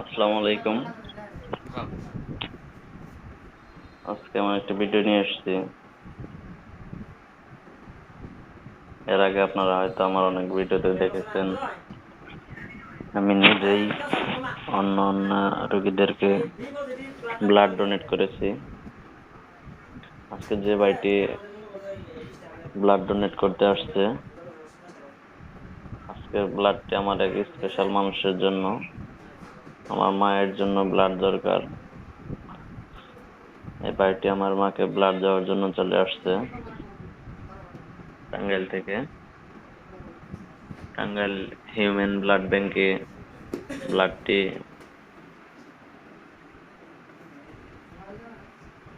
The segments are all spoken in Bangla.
আসসালামু আলাইকুম। আজকে আমার একটা ভিডিও নিয়ে এসেছি এর আগে আপনারা হয়তো আমার অনেক ভিডিওতে দেখেছেন। আমি নিজেই অন্য অন্য রোগীদেরকে ব্লাড ডোনেট করেছি। আজকে যে ভাইটি ব্লাড ডোনেট করতে আসছে, আজকের ব্লাডটি আমার এক স্পেশাল মানুষের জন্য। আমার মায়ের জন্য ব্লাড দরকার। এই ভাইটি আমার মাকে ব্লাড দেওয়ার জন্য চলে আসছে। টাঙ্গাইল থেকে। টাঙ্গাইল হিউম্যান ব্লাড ব্যাংকে ব্লাডটি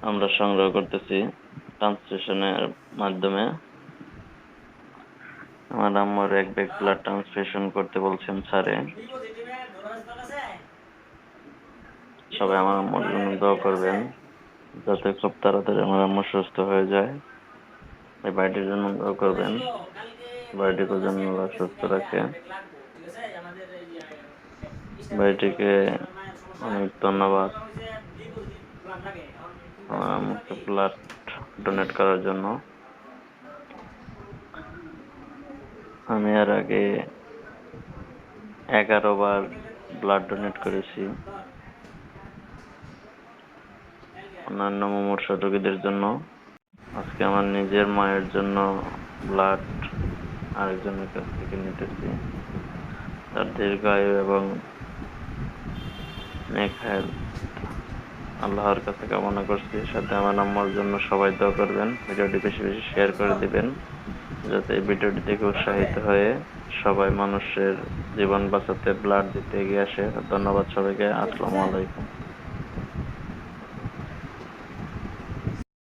আমরা সংগ্রহ করতেছি ট্রান্সফিউশনের মাধ্যমে। আমার আম্মুর এক ব্যাগ ব্লাড ট্রান্সফিউশন করতে বলছেন স্যারে। সবাই আমার আম্মুর জন্য দোয়া করবেন, যাতে খুব তাড়াতাড়ি আমার আম্মু সুস্থ হয়ে যায়। এই বাড়িটির জন্য দোয়া করবেন। বাড়িটিকে আল্লাহ সুস্থ রাখে। বাড়িটিকে অনেক ধন্যবাদ। আমার আম্মুকে ব্লাড ডোনেট করার জন্য। আমি আর আগে এগারো বার ব্লাড ডোনেট করেছি। অন্যান্য মুমূর্ষ রোগীদের জন্য। আজকে আমার নিজের মায়ের জন্য ব্লাড আরেকজনের কাছ থেকে নিতেছি। তার দীর্ঘায়ু এবং আল্লাহর কাছে কামনা করছি। সাথে আমার আম্মার জন্য সবাই দোয়া করবেন। ভিডিওটি বেশি বেশি শেয়ার করে দিবেন। যাতে এই ভিডিওটি দেখে উৎসাহিত হয়ে সবাই মানুষের জীবন বাঁচাতে ব্লাড দিতে এগিয়ে আসে। ধন্যবাদ সবাইকে। আসসালামু আলাইকুম।